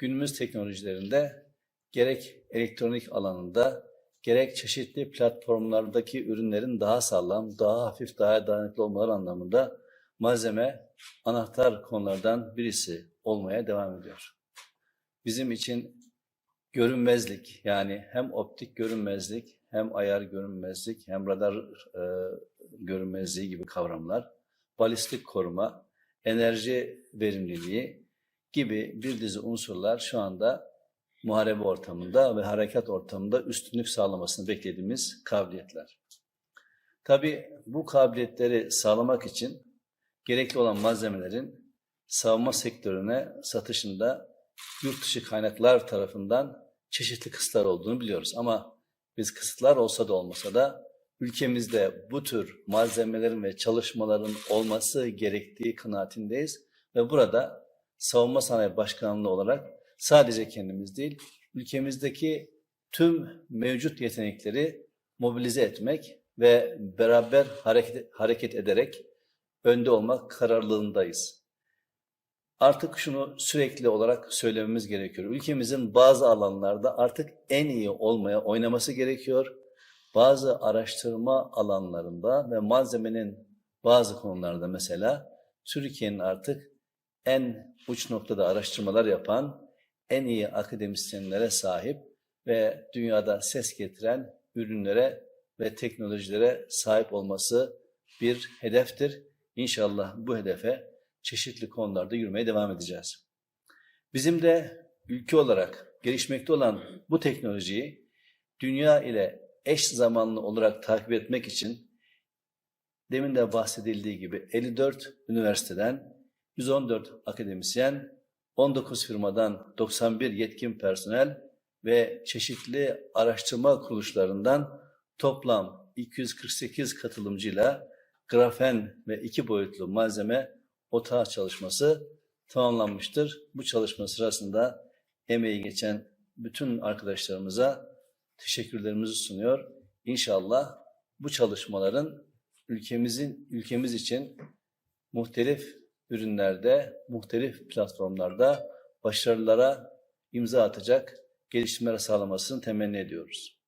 günümüz teknolojilerinde gerek elektronik alanında gerek çeşitli platformlardaki ürünlerin daha sağlam, daha hafif, daha dayanıklı olmaları anlamında malzeme anahtar konulardan birisi olmaya devam ediyor. Bizim için görünmezlik yani hem optik görünmezlik hem ayar görünmezlik hem radar e, görünmezliği gibi kavramlar, balistik koruma, enerji verimliliği gibi bir dizi unsurlar şu anda muharebe ortamında ve harekat ortamında üstünlük sağlamasını beklediğimiz kabiliyetler. Tabii bu kabiliyetleri sağlamak için gerekli olan malzemelerin savunma sektörüne satışında yurt dışı kaynaklar tarafından çeşitli kısıtlar olduğunu biliyoruz. Ama biz kısıtlar olsa da olmasa da ülkemizde bu tür malzemelerin ve çalışmaların olması gerektiği kanaatindeyiz. Ve burada Savunma Sanayi Başkanlığı olarak sadece kendimiz değil, ülkemizdeki tüm mevcut yetenekleri mobilize etmek ve beraber hareket, hareket ederek önde olmak kararlılığındayız. Artık şunu sürekli olarak söylememiz gerekiyor. Ülkemizin bazı alanlarda artık en iyi olmaya oynaması gerekiyor. Bazı araştırma alanlarında ve malzemenin bazı konularda mesela Türkiye'nin artık en uç noktada araştırmalar yapan, en iyi akademisyenlere sahip ve dünyada ses getiren ürünlere ve teknolojilere sahip olması bir hedeftir. İnşallah bu hedefe çeşitli konularda yürümeye devam edeceğiz. Bizim de ülke olarak gelişmekte olan bu teknolojiyi dünya ile eş zamanlı olarak takip etmek için demin de bahsedildiği gibi 54 üniversiteden 114 akademisyen, 19 firmadan 91 yetkin personel ve çeşitli araştırma kuruluşlarından toplam 248 katılımcıyla grafen ve iki boyutlu malzeme otağı çalışması tamamlanmıştır. Bu çalışma sırasında emeği geçen bütün arkadaşlarımıza teşekkürlerimizi sunuyor. İnşallah bu çalışmaların ülkemizin ülkemiz için muhtelif ürünlerde, muhtelif platformlarda başarılara imza atacak gelişmeler sağlamasını temenni ediyoruz.